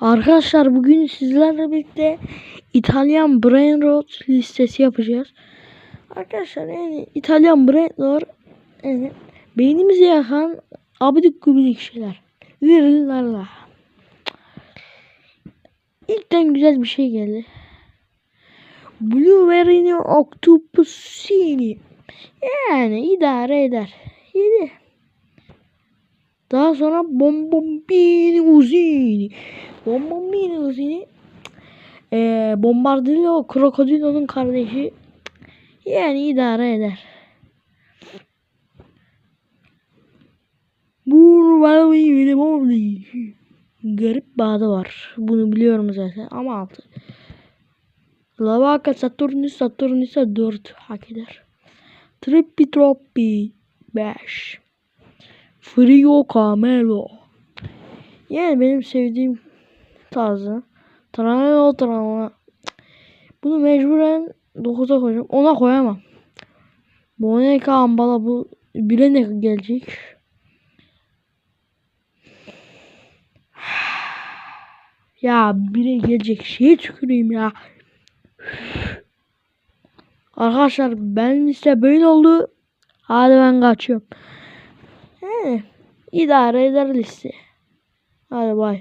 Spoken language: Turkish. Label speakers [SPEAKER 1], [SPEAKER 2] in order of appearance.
[SPEAKER 1] Arkadaşlar bugün sizlerle birlikte İtalyan brain rot listesi yapacağız. Arkadaşlar yani İtalyan brain rot yani beynimizi yakan abidik gubidik şeyler. Virillerle. İlkten güzel bir şey geldi. Blueberry'ni octopusini. Yani idare eder. Yedi. Daha sonra Bombombini Uzini. Bombombini Uzini ee, Bombardillo Krokodilo'nun kardeşi. Yani idare eder. Bu. Garip bağda var. Bunu biliyorum zaten ama altı. Lavaka Saturnus Saturnus'a 4 hak eder. Trippi Troppi 5. Frio Camelo. Yani benim sevdiğim tarzı. Traneo Traneo. Bunu mecburen 9'a koyacağım. Ona koyamam. Boneka Ambala bu bire ne gelecek? Ya bire gelecek şeye tüküreyim ya. Arkadaşlar ben ise böyle oldu. Hadi ben kaçıyorum. He, idare eder liste. Hadi bay.